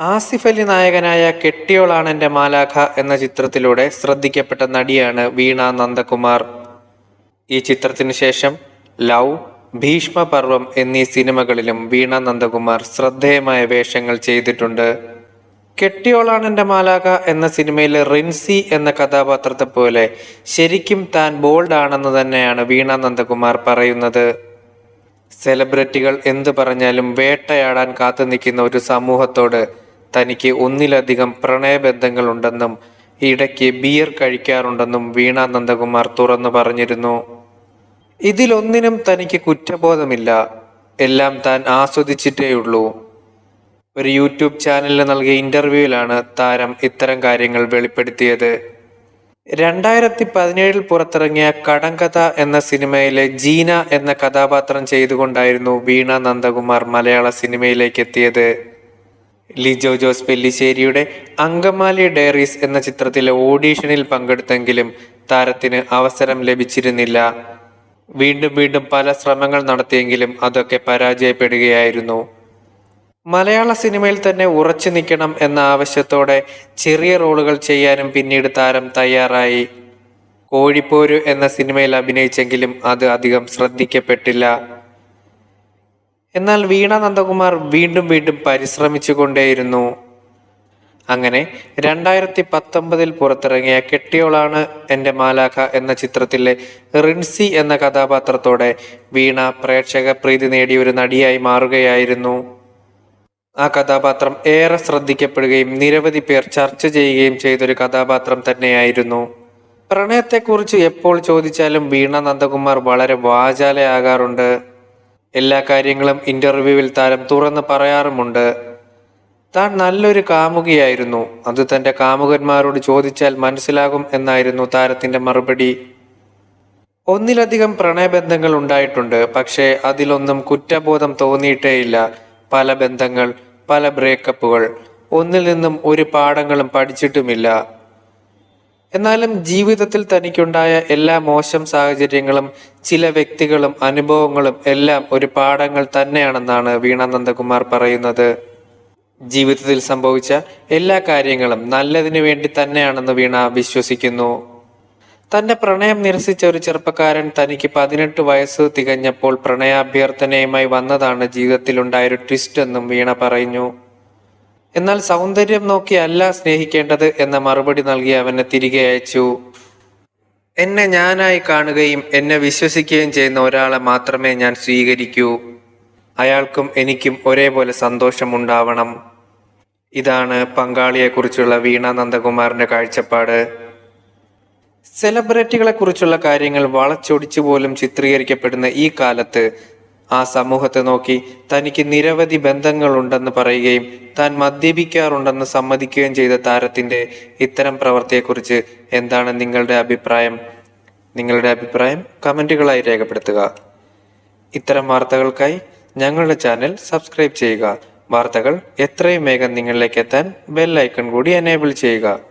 ആസിഫ് അലി നായകനായ കെട്ടിയോളാണെന്റെ മാലാഖ എന്ന ചിത്രത്തിലൂടെ ശ്രദ്ധിക്കപ്പെട്ട നടിയാണ് വീണ നന്ദകുമാർ. ഈ ചിത്രത്തിനു ശേഷം ലവ് ഭീഷ്മപർവം എന്നീ സിനിമകളിലും വീണ നന്ദകുമാർ ശ്രദ്ധേയമായ വേഷങ്ങൾ ചെയ്തിട്ടുണ്ട്. കെട്ടിയോളാണെന്റെ മാലാഖ എന്ന സിനിമയിലെ റിൻസി എന്ന കഥാപാത്രത്തെ പോലെ ശരിക്കും താൻ ബോൾഡ് ആണെന്ന് തന്നെയാണ് വീണ നന്ദകുമാർ പറയുന്നത്. സെലിബ്രിറ്റികൾ എന്തു പറഞ്ഞാലും വേട്ടയാടാൻ കാത്തു നിൽക്കുന്ന ഒരു സമൂഹത്തോട് തനിക്ക് ഒന്നിലധികം പ്രണയബന്ധങ്ങളുണ്ടെന്നും ഇടയ്ക്ക് ബിയർ കഴിക്കാറുണ്ടെന്നും വീണ നന്ദകുമാർ തുറന്നു പറഞ്ഞിരുന്നു. ഇതിലൊന്നിനും തനിക്ക് കുറ്റബോധമില്ല. എല്ലാം താൻ ആസ്വദിച്ചിട്ടേയുള്ളൂ. ഒരു യൂട്യൂബ് ചാനലിന് നൽകിയ ഇന്റർവ്യൂവിലാണ് താരം ഇത്തരം കാര്യങ്ങൾ വെളിപ്പെടുത്തിയത്. രണ്ടായിരത്തി പതിനേഴിൽ പുറത്തിറങ്ങിയ കടങ്കഥ എന്ന സിനിമയിലെ ജീന എന്ന കഥാപാത്രം ചെയ്തുകൊണ്ടായിരുന്നു വീണ നന്ദകുമാർ മലയാള സിനിമയിലേക്ക് എത്തിയത്. ലിജോ ജോസ് പെല്ലിശ്ശേരിയുടെ അങ്കമാലി ഡയറീസ് എന്ന ചിത്രത്തിലെ ഓഡീഷനിൽ പങ്കെടുത്തെങ്കിലും താരത്തിന് അവസരം ലഭിച്ചിരുന്നില്ല. വീണ്ടും വീണ്ടും പല ശ്രമങ്ങൾ നടത്തിയെങ്കിലും അതൊക്കെ പരാജയപ്പെടുകയായിരുന്നു. മലയാള സിനിമയിൽ തന്നെ ഉറച്ചു നിൽക്കണം എന്ന ആവശ്യത്തോടെ ചെറിയ റോളുകൾ ചെയ്യാനും പിന്നീട് താരം തയ്യാറായി. കോഴിപ്പോരു എന്ന സിനിമയിൽ അഭിനയിച്ചെങ്കിലും അത് അധികം ശ്രദ്ധിക്കപ്പെട്ടില്ല. എന്നാൽ വീണ നന്ദകുമാർ വീണ്ടും വീണ്ടും പരിശ്രമിച്ചു കൊണ്ടേയിരുന്നു അങ്ങനെ രണ്ടായിരത്തി പത്തൊമ്പതിൽ പുറത്തിറങ്ങിയ കെട്ടിയോളാണ് എന്റെ മാലാഖ എന്ന ചിത്രത്തിലെ റിൻസി എന്ന കഥാപാത്രത്തോടെ വീണ പ്രേക്ഷക പ്രീതി നേടിയ ഒരു നടിയായി മാറുകയായിരുന്നു. ആ കഥാപാത്രം ഏറെ ശ്രദ്ധിക്കപ്പെടുകയും നിരവധി പേർ ചർച്ച ചെയ്യുകയും ചെയ്തൊരു കഥാപാത്രം തന്നെയായിരുന്നു. പ്രണയത്തെക്കുറിച്ച് എപ്പോൾ ചോദിച്ചാലും വീണ നന്ദകുമാർ വളരെ വാചാലയാകാറുണ്ട്. എല്ലാ കാര്യങ്ങളും ഇന്റർവ്യൂവിൽ താരം തുറന്ന് പറയാറുമുണ്ട്. താൻ നല്ലൊരു കാമുകിയായിരുന്നു. അത് തന്റെ കാമുകന്മാരോട് ചോദിച്ചാൽ മനസ്സിലാകും എന്നായിരുന്നു താരത്തിന്റെ മറുപടി. ഒന്നിലധികം പ്രണയബന്ധങ്ങൾ ഉണ്ടായിട്ടുണ്ട്. പക്ഷേ അതിലൊന്നും കുറ്റബോധം തോന്നിയിട്ടേയില്ല. പല ബന്ധങ്ങൾ പല ബ്രേക്കപ്പുകൾ ഒന്നിൽ നിന്നും ഒരു പാഠങ്ങളും പഠിച്ചിട്ടുമില്ല. എന്നാലും ജീവിതത്തിൽ തനിക്കുണ്ടായ എല്ലാ മോശം സാഹചര്യങ്ങളും ചില വ്യക്തികളും അനുഭവങ്ങളും എല്ലാം ഒരു പാഠങ്ങൾ തന്നെയാണെന്നാണ് വീണ നന്ദകുമാർ പറയുന്നത്. ജീവിതത്തിൽ സംഭവിച്ച എല്ലാ കാര്യങ്ങളും നല്ലതിനു വേണ്ടി തന്നെയാണെന്ന് വീണ വിശ്വസിക്കുന്നു. തന്റെ പ്രണയം നിരസിച്ച ഒരു ചെറുപ്പക്കാരൻ തനിക്ക് പതിനെട്ട് വയസ്സ് തികഞ്ഞപ്പോൾ പ്രണയാഭ്യർത്ഥനയുമായി വന്നതാണ് ജീവിതത്തിലുണ്ടായ ഒരു ട്വിസ്റ്റ് എന്നും വീണ പറഞ്ഞു. എന്നാൽ സൗന്ദര്യം നോക്കി അല്ല സ്നേഹിക്കേണ്ടത് എന്ന മറുപടി നൽകി അവനെ തിരികെ അയച്ചു. എന്നെ ഞാനായി കാണുകയും എന്നെ വിശ്വസിക്കുകയും ചെയ്യുന്ന ഒരാളെ മാത്രമേ ഞാൻ സ്വീകരിക്കൂ. അയാൾക്കും എനിക്കും ഒരേപോലെ സന്തോഷമുണ്ടാവണം. ഇതാണ് പങ്കാളിയെക്കുറിച്ചുള്ള വീണ നന്ദകുമാറിന്റെ കാഴ്ചപ്പാട്. സെലിബ്രിറ്റികളെ കുറിച്ചുള്ള കാര്യങ്ങൾ വളച്ചൊടിച്ചു പോലും ചിത്രീകരിക്കപ്പെടുന്ന ഈ കാലത്ത് ആ സമൂഹത്തെ നോക്കി തനിക്ക് നിരവധി ബന്ധങ്ങളുണ്ടെന്ന് പറയുകയും താൻ മദ്യപിക്കാറുണ്ടെന്ന് സമ്മതിക്കുകയും ചെയ്ത താരത്തിന്റെ ഇത്തരം പ്രവൃത്തിയെക്കുറിച്ച് എന്താണ് നിങ്ങളുടെ അഭിപ്രായം? നിങ്ങളുടെ അഭിപ്രായം കമന്റുകളായി രേഖപ്പെടുത്തുക. ഇത്തരം വാർത്തകൾക്കായി ഞങ്ങളുടെ ചാനൽ സബ്സ്ക്രൈബ് ചെയ്യുക. വാർത്തകൾ എത്രയും വേഗം നിങ്ങളിലേക്ക് എത്താൻ ബെൽ ഐക്കൺ കൂടി എനേബിൾ ചെയ്യുക.